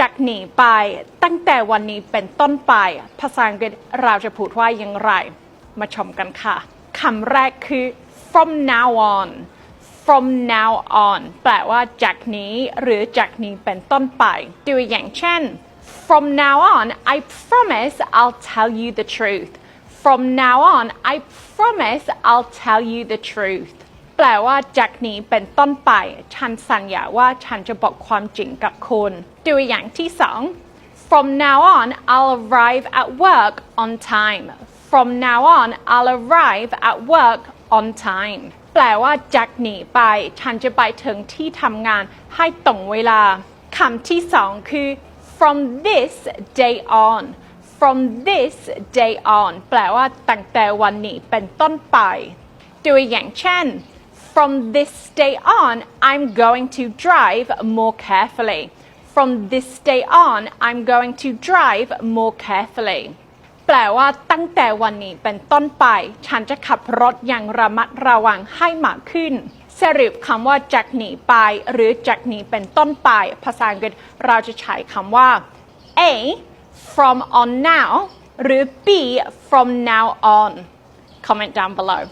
จากนี้ไป ตั้งแต่วันนี้เป็นต้นไป ภาษาอังกฤษเราจะพูดว่าอย่างไร มาชมกันค่ะคำแรกคือ from now on from now on แปลว่าจากนี้หรือจากนี้เป็นต้นไปตัวอย่างเช่น from now on I promise I'll tell you the truth from now on I promise I'll tell you the truth แปลว่าจากนี้เป็นต้นไป ฉันสัญญาว่าฉันจะบอกความจริงกับคุณตัวอย่างที่สอง From now on I'll arrive at work on time From now on I'll arrive at work on time แปลว่าจากนี้ไป ฉันจะไปถึงที่ทำงานให้ตรงเวลาคำที่สองคือ from this day on from this day on แปลว่าตั้งแต่วันนี้เป็นต้นไป ตัวอย่างเช่น From this day on, I'm going to drive more carefully. From this day on, I'm going to drive more carefully. แปลว่าตั้งแต่วันนี้เป็นต้นไป ฉันจะขับรถอย่างระมัดระวังให้มากขึ้น สรุปคำว่าจากนี้ไป หรือจากนี้เป็นต้นไป ภาษาอังกฤษเราจะใช้คำว่า A from on now หรือ B from now on comment down below